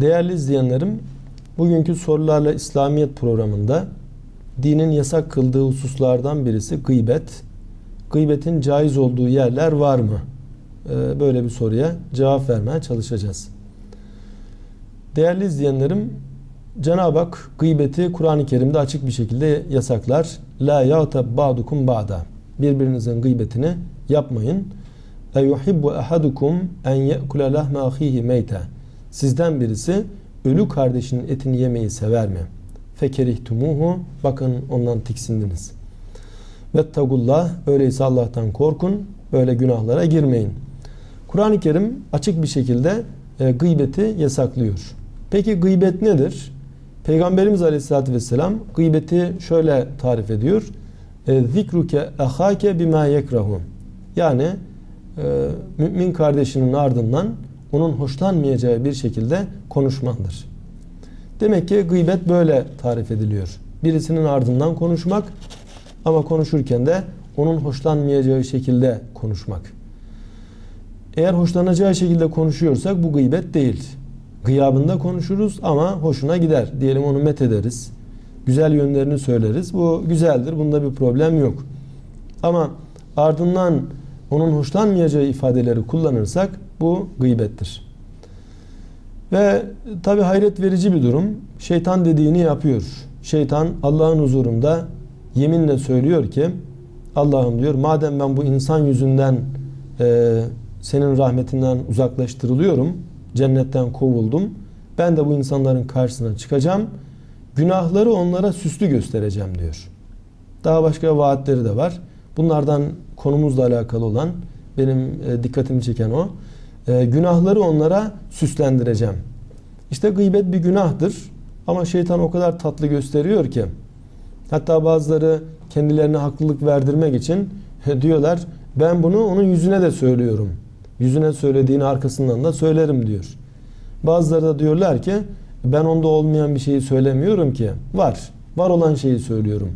Değerli izleyenlerim, bugünkü sorularla İslamiyet programında dinin yasak kıldığı hususlardan birisi gıybet. Gıybetin caiz olduğu yerler var mı? Ee, böyle bir soruya cevap vermeye çalışacağız. Değerli izleyenlerim, Cenab-ı Hak gıybeti Kur'an-ı Kerim'de açık bir şekilde yasaklar. La yağtab ba'dukum ba'da. Birbirinizin gıybetini yapmayın. E yuhibbu ahadukum en ye'kule lahme ahihi meyte. Sizden birisi ölü kardeşinin etini yemeyi sever mi? Fekerihtumuhu. Bakın ondan tiksindiniz. Vettagullah. Öyleyse Allah'tan korkun. Böyle günahlara girmeyin. Kur'an-ı Kerim açık bir şekilde e, gıybeti yasaklıyor. Peki gıybet nedir? Peygamberimiz Aleyhisselatü Vesselam gıybeti şöyle tarif ediyor. E, Zikruke ehake bima yekrahu. Yani e, mümin kardeşinin ardından onun hoşlanmayacağı bir şekilde konuşmandır. Demek ki gıybet böyle tarif ediliyor. Birisinin ardından konuşmak ama konuşurken de onun hoşlanmayacağı şekilde konuşmak. Eğer hoşlanacağı şekilde konuşuyorsak bu gıybet değil. Gıyabında konuşuruz ama hoşuna gider. Diyelim onu met ederiz. Güzel yönlerini söyleriz. Bu güzeldir. Bunda bir problem yok. Ama ardından onun hoşlanmayacağı ifadeleri kullanırsak bu gıybettir. Ve tabi hayret verici bir durum. Şeytan dediğini yapıyor. Şeytan Allah'ın huzurunda yeminle söylüyor ki Allah'ım diyor madem ben bu insan yüzünden e, senin rahmetinden uzaklaştırılıyorum. Cennetten kovuldum. Ben de bu insanların karşısına çıkacağım. Günahları onlara süslü göstereceğim diyor. Daha başka vaatleri de var. Bunlardan konumuzla alakalı olan benim e, dikkatimi çeken o. E, günahları onlara süslendireceğim. İşte gıybet bir günahtır. Ama şeytan o kadar tatlı gösteriyor ki hatta bazıları kendilerine haklılık verdirmek için diyorlar ben bunu onun yüzüne de söylüyorum. Yüzüne söylediğini arkasından da söylerim diyor. Bazıları da diyorlar ki ben onda olmayan bir şeyi söylemiyorum ki. Var. Var olan şeyi söylüyorum.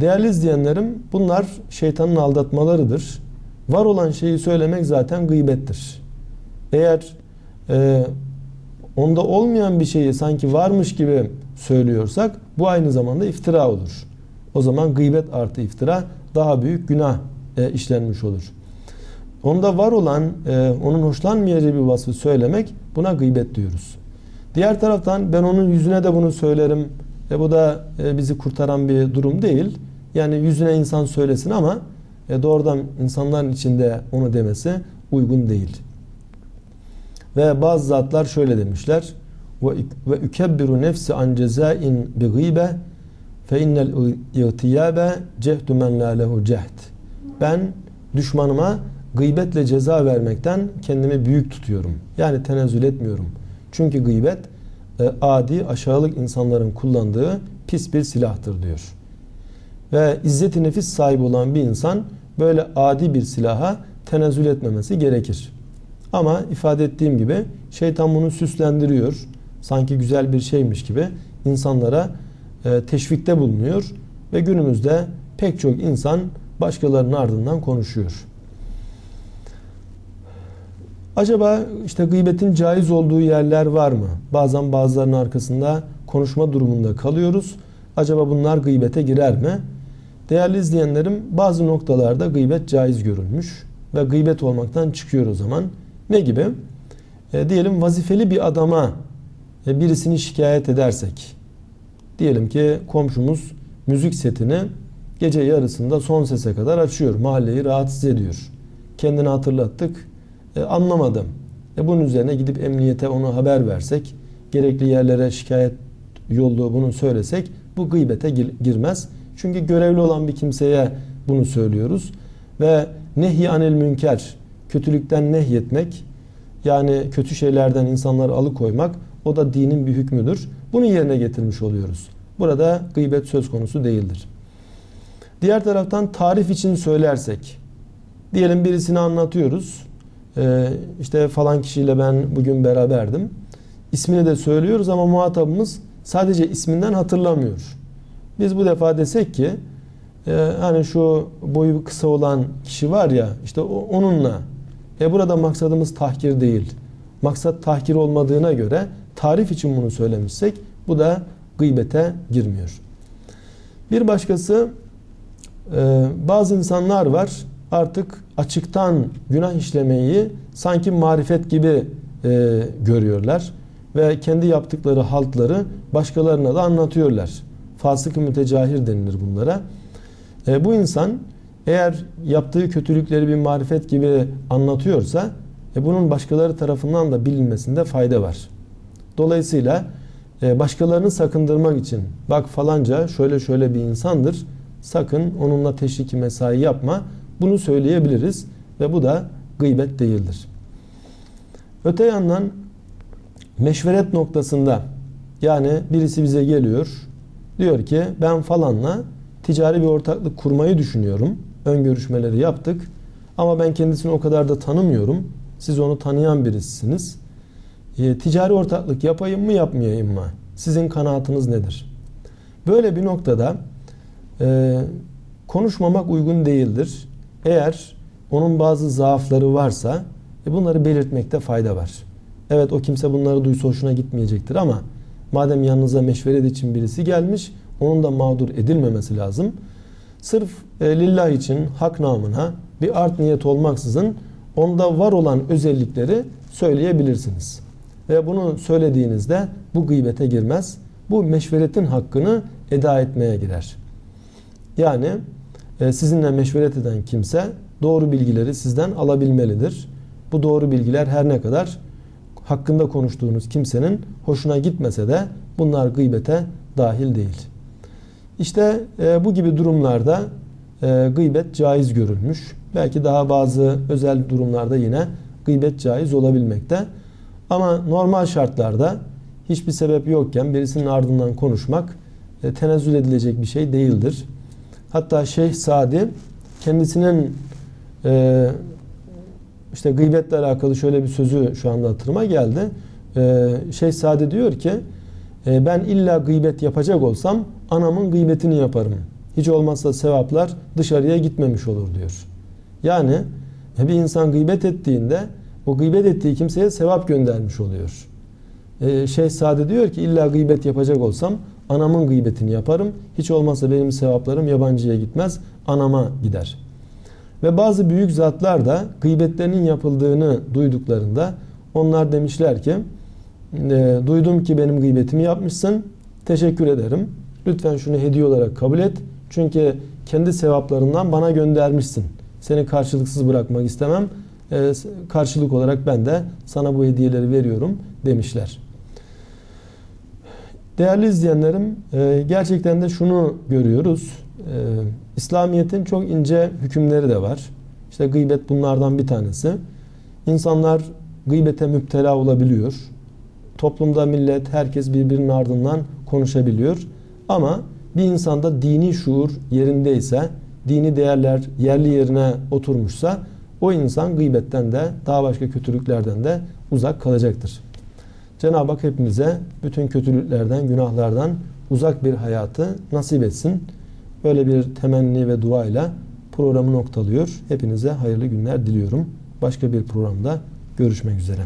Değerli izleyenlerim bunlar şeytanın aldatmalarıdır. Var olan şeyi söylemek zaten gıybettir. Eğer e, onda olmayan bir şeyi sanki varmış gibi söylüyorsak bu aynı zamanda iftira olur. O zaman gıybet artı iftira daha büyük günah e, işlenmiş olur. Onda var olan, e, onun hoşlanmayacağı bir vasfı söylemek buna gıybet diyoruz. Diğer taraftan ben onun yüzüne de bunu söylerim. E, bu da e, bizi kurtaran bir durum değil. Yani yüzüne insan söylesin ama e, doğrudan insanların içinde onu demesi uygun değil. Ve bazı zatlar şöyle demişler. Ve ukebbiru nefsi an cezain bi gıbe fe innel i'tiyabe cehdu men la lehu cehd. Ben düşmanıma gıybetle ceza vermekten kendimi büyük tutuyorum. Yani tenezzül etmiyorum. Çünkü gıybet e, adi aşağılık insanların kullandığı pis bir silahtır diyor. Ve izzeti nefis sahibi olan bir insan böyle adi bir silaha tenezzül etmemesi gerekir. Ama ifade ettiğim gibi şeytan bunu süslendiriyor. Sanki güzel bir şeymiş gibi insanlara e, teşvikte bulunuyor ve günümüzde pek çok insan başkalarının ardından konuşuyor. Acaba işte gıybetin caiz olduğu yerler var mı? Bazen bazılarının arkasında konuşma durumunda kalıyoruz. Acaba bunlar gıybete girer mi? Değerli izleyenlerim bazı noktalarda gıybet caiz görülmüş ve gıybet olmaktan çıkıyor o zaman. Ne gibi? E, diyelim vazifeli bir adama e, birisini şikayet edersek. Diyelim ki komşumuz müzik setini gece yarısında son sese kadar açıyor. Mahalleyi rahatsız ediyor. Kendini hatırlattık. E, anlamadım. E, bunun üzerine gidip emniyete onu haber versek, gerekli yerlere şikayet yolluğu bunu söylesek bu gıybete girmez. Çünkü görevli olan bir kimseye bunu söylüyoruz. Ve nehy anil münker, kötülükten nehyetmek, yani kötü şeylerden insanları alıkoymak, o da dinin bir hükmüdür. Bunu yerine getirmiş oluyoruz. Burada gıybet söz konusu değildir. Diğer taraftan tarif için söylersek, diyelim birisini anlatıyoruz. Ee, işte falan kişiyle ben bugün beraberdim. İsmini de söylüyoruz ama muhatabımız sadece isminden hatırlamıyor. Biz bu defa desek ki e, hani şu boyu kısa olan kişi var ya işte onunla e burada maksadımız tahkir değil. Maksat tahkir olmadığına göre tarif için bunu söylemişsek bu da gıybete girmiyor. Bir başkası e, bazı insanlar var artık açıktan günah işlemeyi sanki marifet gibi e, görüyorlar ve kendi yaptıkları haltları başkalarına da anlatıyorlar. Fasık-ı mütecahir denilir bunlara. E, bu insan eğer yaptığı kötülükleri bir marifet gibi anlatıyorsa e, bunun başkaları tarafından da bilinmesinde fayda var. Dolayısıyla e, başkalarını sakındırmak için bak falanca şöyle şöyle bir insandır sakın onunla teşriki mesai yapma bunu söyleyebiliriz ve bu da gıybet değildir. Öte yandan meşveret noktasında yani birisi bize geliyor diyor ki ben falanla ticari bir ortaklık kurmayı düşünüyorum. Ön görüşmeleri yaptık ama ben kendisini o kadar da tanımıyorum. Siz onu tanıyan birisiniz. E, ticari ortaklık yapayım mı yapmayayım mı? Sizin kanaatınız nedir? Böyle bir noktada e, konuşmamak uygun değildir. Eğer onun bazı zaafları varsa e, bunları belirtmekte fayda var. Evet o kimse bunları duysa hoşuna gitmeyecektir ama madem yanınıza meşveret için birisi gelmiş onun da mağdur edilmemesi lazım. Sırf e, lillah için hak namına bir art niyet olmaksızın onda var olan özellikleri söyleyebilirsiniz. Ve bunu söylediğinizde bu gıybete girmez. Bu meşveretin hakkını eda etmeye girer. Yani e, sizinle meşveret eden kimse doğru bilgileri sizden alabilmelidir. Bu doğru bilgiler her ne kadar hakkında konuştuğunuz kimsenin hoşuna gitmese de bunlar gıybete dahil değil. İşte e, bu gibi durumlarda e, gıybet caiz görülmüş. Belki daha bazı özel durumlarda yine gıybet caiz olabilmekte. Ama normal şartlarda hiçbir sebep yokken birisinin ardından konuşmak e, tenezzül edilecek bir şey değildir. Hatta Şeyh Sadi kendisinin e, işte gıybetle alakalı şöyle bir sözü şu anda hatırıma geldi. E, Şeyh Sadi diyor ki e, ben illa gıybet yapacak olsam anamın gıybetini yaparım. Hiç olmazsa sevaplar dışarıya gitmemiş olur diyor. Yani bir insan gıybet ettiğinde o gıybet ettiği kimseye sevap göndermiş oluyor. Ee, Şeyh Sade diyor ki illa gıybet yapacak olsam anamın gıybetini yaparım. Hiç olmazsa benim sevaplarım yabancıya gitmez, anama gider. Ve bazı büyük zatlar da gıybetlerinin yapıldığını duyduklarında onlar demişler ki e, duydum ki benim gıybetimi yapmışsın. Teşekkür ederim. Lütfen şunu hediye olarak kabul et. Çünkü kendi sevaplarından bana göndermişsin. Seni karşılıksız bırakmak istemem. E, karşılık olarak ben de sana bu hediyeleri veriyorum demişler. Değerli izleyenlerim, e, gerçekten de şunu görüyoruz. E, İslamiyet'in çok ince hükümleri de var. İşte gıybet bunlardan bir tanesi. İnsanlar gıybete müptela olabiliyor. Toplumda millet, herkes birbirinin ardından konuşabiliyor. Ama bir insanda dini şuur yerindeyse, dini değerler yerli yerine oturmuşsa o insan gıybetten de daha başka kötülüklerden de uzak kalacaktır. Cenab-ı Hak hepimize bütün kötülüklerden, günahlardan uzak bir hayatı nasip etsin. Böyle bir temenni ve duayla programı noktalıyor. Hepinize hayırlı günler diliyorum. Başka bir programda görüşmek üzere.